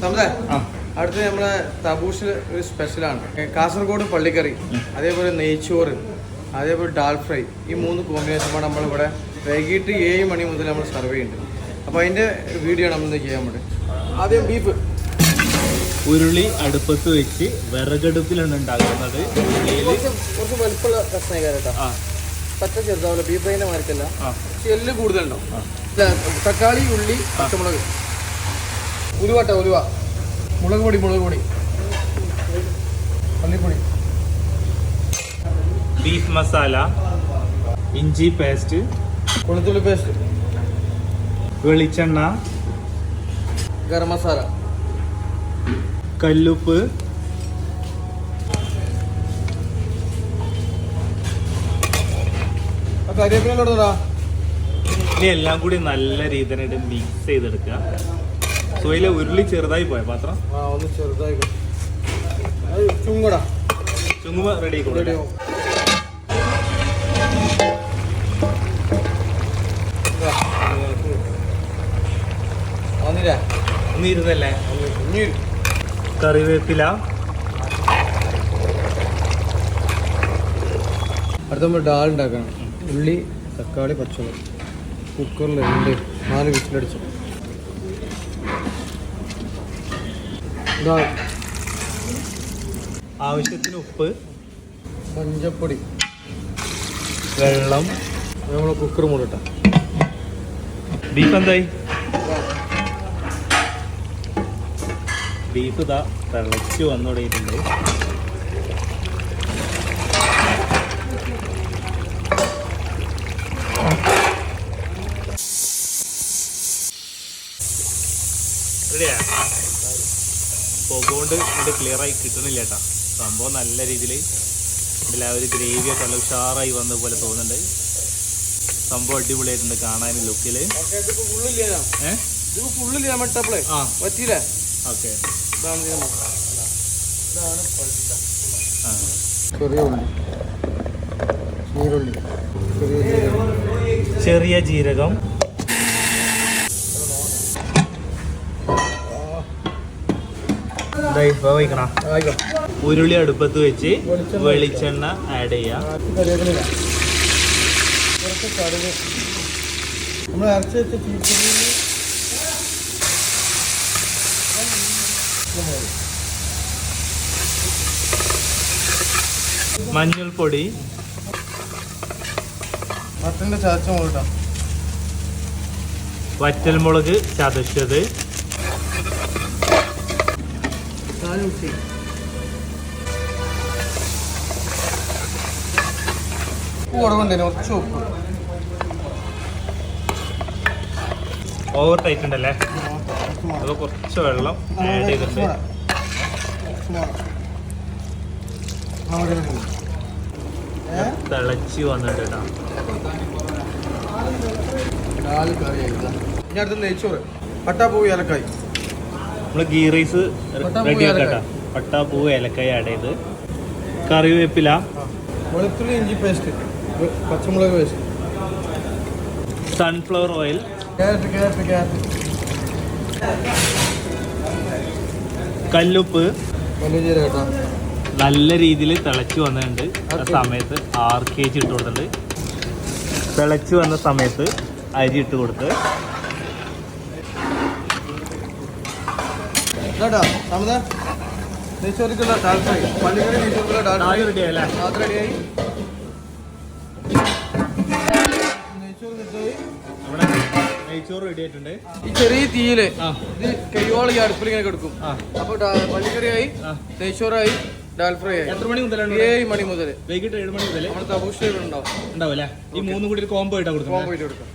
സമതേ ആ. അടുത്ത് നമ്മളെ തബൂഷിൽ ഒരു സ്പെഷ്യലാണ് കാസർഗോഡ് പള്ളിക്കറി അതേപോലെ നെയ്ച്ചോറ് അതേപോലെ ഡാൽ ഫ്രൈ ഈ മൂന്ന് കോമ്പിനേഷനാണ് നമ്മളിവിടെ വൈകിട്ട് ഏഴ് മണി മുതൽ നമ്മൾ സർവ് ചെയ്യുന്നുണ്ട്. അപ്പോൾ അതിന്റെ വീഡിയോ ആണ് നമ്മൾ ഇന്ന് ചെയ്യാൻ വേണ്ടി ആദ്യം ബീഫ് ഉരുളി അടുപ്പത്ത് വെച്ച് വിറകടുപ്പിലാണ് ഉണ്ടാക്കുന്നത്. കുറച്ച് വലുപ്പമുള്ള കഷ്ണം കേട്ടോ. പച്ച ചെറുതാവില്ല ബീഫ് അതിന്റെ മാർക്കല്ല. എല്ല് കൂടുതലുണ്ടാവും. തക്കാളി ഉള്ളി പച്ചമുളക്. ഉലുവട്ട ഉലുവ മുളക് പൊടി മുളക് പൊടി. മല്ലിപ്പൊടി. ബീഫ് മസാല ഇഞ്ചി പേസ്റ്റ് വെളുത്തുള്ളി പേസ്റ്റ് വെളിച്ചെണ്ണ ഗരം മസാല. കല്ലുപ്പ് ഇനി എല്ലാം കൂടി നല്ല രീതിയിലായിട്ട് മിക്സ് ചെയ്തെടുക്കുക. സോയിലെ ഉരുളി ചെറുതായി പോയ പാത്രം? ഒന്ന് ചെറുതായി ചുങ്ങടാ. ചുങ്ങുമ റെഡി റെഡി കൊടുക്കാം ആവും. വന്നില്ലേ ഒന്ന് ഇരുന്നല്ലേ ഇനി കറിവേപ്പില. അടുത്ത നമ്മൾ ഡാൽ ഉണ്ടാക്കണം. ഉള്ളി തക്കാളി പച്ചമുളക്. കുക്കറിൽ രണ്ട് നാല് വിസിലടിച്ചു. ആവശ്യത്തിന് ഉപ്പ് മഞ്ഞപ്പൊടി വെള്ളം. നമ്മൾ കുക്കർ മൂടിട്ട. ബീഫ് എന്തായി? ബീഫ് ഇതാ തിളച്ച് വന്നു തുടങ്ങിയിട്ടുണ്ട് റെഡിയാ? പുകകൊണ്ട് ഇത് ക്ലിയർ ആയി കിട്ടുന്നില്ല കേട്ടോ സംഭവം നല്ല രീതിയിൽ ഇതിൽ ആ ഒരു ഗ്രേവിയൊക്കെ നല്ല ഉഷാറായി വന്ന പോലെ തോന്നുന്നുണ്ട്. സംഭവം അടിപൊളിയായിട്ടുണ്ട് കാണാൻ ലുക്കിൽ ചെറിയ ജീരകം ഇതിപ്പോ ഫുള്ളില്ല നമ്മൾ ഇട്ടപ്പോളേ ആ പറ്റിയില്ലേ ഓക്കെ ഇതാണ് ഇതിന്റെ മസാല. ഇതാണ് പഴുത്ത. ആ ചെറിയ ഉള്ളി ചീരുള്ളി ചെറിയ ജീരകം ചെറിയ ജീരകം വഹിക്കണ ആയിക്കോ ഉരുളി അടുപ്പത്ത് വെച്ച് വെളിച്ചെണ്ണ ആഡ് ചെയ്യാം. മഞ്ഞൾപ്പൊടി. മട്ടന്റെ ചാച്ച മുകളിട്ടാ വറ്റൽമുളക് ചതച്ചത്. കുറവുണ്ടേനെ കുറച്ച് ഉപ്പ്. ഓവർ ടൈറ്റ് ഉണ്ടല്ലേ? അത് കുറച്ച് വെള്ളം ആഡ് ചെയ്തിട്ടുണ്ട്. തിളച്ച് വന്നിട്ട് ഇനി അടുത്ത നെയ്ച്ചോറ്. പട്ടാപ്പൂ ഏലക്കായി. നമ്മൾ ഗീ റൈസ് റെഡി ആക്കട്ടെ. പട്ട പട്ടാപ്പൂ ഏലക്കായ ആഡ് ചെയ്ത്. കറിവേപ്പില. വെളുത്തുള്ളി ഇഞ്ചി പേസ്റ്റ് പച്ചമുളക് പേസ്റ്റ് സൺഫ്ലവർ ഓയിൽ കല്ലുപ്പ്. നല്ല രീതിയിൽ തിളച്ചു വന്നിട്ടുണ്ട്. ആ സമയത്ത് കെ ജി ഇട്ട് കൊടുത്തിട്ടുണ്ട്. തിളച്ച് വന്ന സമയത്ത് അരി ഇട്ട് കൊടുത്ത് കേട്ടോ സമത നെയ്ച്ചോറിക്കുള്ള ഡാൽഫ്രൈ പള്ളിക്കറി നെയ്ച്ചോറിക്കുള്ള ഡാൽഫ്രൈ റെഡി ആയല്ലേ അത് റെഡിയായി. നെയ്ച്ചോറ് നമ്മുടെ നെയ്ച്ചോറ് റെഡി ആയിട്ടുണ്ട്. ഈ ചെറിയ തീയിൽ ഇത് കൈയോളം ഈ അടുപ്പിൽ ഇങ്ങനെ കിടക്കും. അപ്പൊ പള്ളിക്കറിയായി. നെയ്ച്ചോറായി ഡാൽ ഫ്രൈ ആയി എത്ര മണി മുതലാണ് ഏഴ് മണി മുതൽ വൈകിട്ട് ഏഴ് മണി മുതൽ നമ്മുടെ തബൂഷ്ടാവും ഉണ്ടാവും. ഉണ്ടാവും അല്ലേ? ഈ മൂന്നും കൂടി ഒരു കോംബോ ആയിട്ടാണ് കൊടുക്കും കോംബോ ആയിട്ട് കൊടുക്കാം.